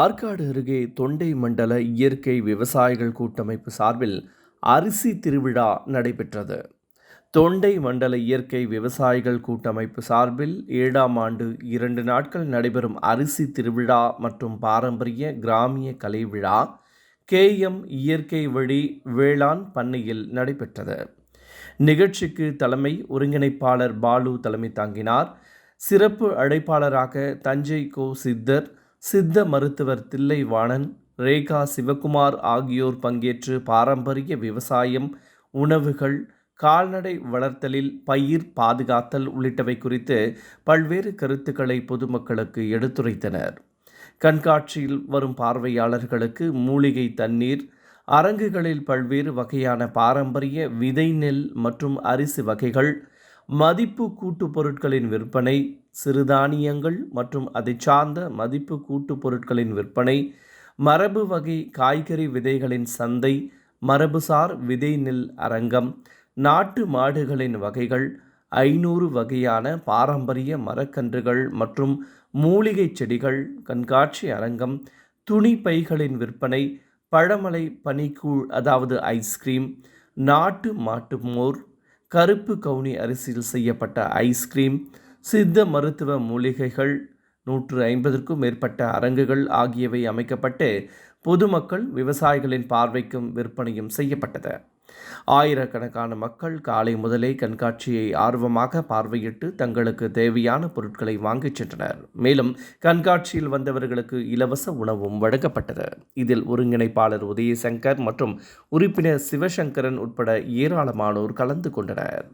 ஆற்காடு அருகே தொண்டை மண்டல இயற்கை விவசாயிகள் கூட்டமைப்பு சார்பில் அரிசி திருவிழா நடைபெற்றது. தொண்டை மண்டல இயற்கை விவசாயிகள் கூட்டமைப்பு சார்பில் ஏழாம் ஆண்டு இரண்டு நாட்கள் நடைபெறும் அரிசி திருவிழா மற்றும் பாரம்பரிய கிராமிய கலை விழா கேஎம் இயற்கை வழி வேளாண் பண்ணையில் நடைபெற்றது. நிகழ்ச்சிக்கு தலைமை ஒருங்கிணைப்பாளர் பாலு தலைமை தாங்கினார். சிறப்பு அழைப்பாளராக தஞ்சை கோ சித்தர் சித்த மருத்துவர் தில்லைவாணன் ரேகா சிவகுமார் ஆகியோர் பங்கேற்று பாரம்பரிய விவசாயம் உணவுகள் கால்நடை வளர்த்தலில் பயிர் பாதுகாத்தல் உள்ளிட்டவை குறித்து பல்வேறு கருத்துக்களை பொதுமக்களுக்கு எடுத்துரைத்தனர். கண்காட்சியில் வரும் பார்வையாளர்களுக்கு மூலிகை தண்ணீர் அரங்குகளில் பல்வேறு வகையான பாரம்பரிய விதை நெல் மற்றும் அரிசி வகைகள் மதிப்பு கூட்டு பொருட்களின் விற்பனை சிறுதானியங்கள் மற்றும் அதை சார்ந்த மதிப்பு கூட்டு பொருட்களின் விற்பனை மரபு வகை காய்கறி விதைகளின் சந்தை மரபுசார் விதை நெல் அரங்கம் நாட்டு மாடுகளின் வகைகள் ஐநூறு வகையான பாரம்பரிய மரக்கன்றுகள் மற்றும் மூலிகை செடிகள் கண்காட்சி அரங்கம் துணி பைகளின் விற்பனை பழமலை பனிக்கூழ் அதாவது ஐஸ்கிரீம் நாட்டு மாட்டு மோர் கருப்பு கவுனி அரிசியில் செய்யப்பட்ட ஐஸ்கிரீம் சித்த மருத்துவ மூலிகைகள் நூற்று ஐம்பதற்கும் மேற்பட்ட அரங்குகள் ஆகியவை அமைக்கப்பட்டு பொதுமக்கள் விவசாயிகளின் பார்வைக்கும் விற்பனையும் செய்யப்பட்டது. ஆயிரக்கணக்கான மக்கள் காலை முதலே கண்காட்சியை ஆர்வமாக பார்வையிட்டு தங்களுக்கு தேவையான பொருட்களை வாங்கிச் சென்றனர். மேலும் கண்காட்சியில் வந்தவர்களுக்கு இலவச உணவும் வழங்கப்பட்டது. இதில் ஒருங்கிணைப்பாளர் உதயசங்கர் மற்றும் உறுப்பினர் சிவசங்கரன் உட்பட ஏராளமானோர் கலந்து கொண்டனர்.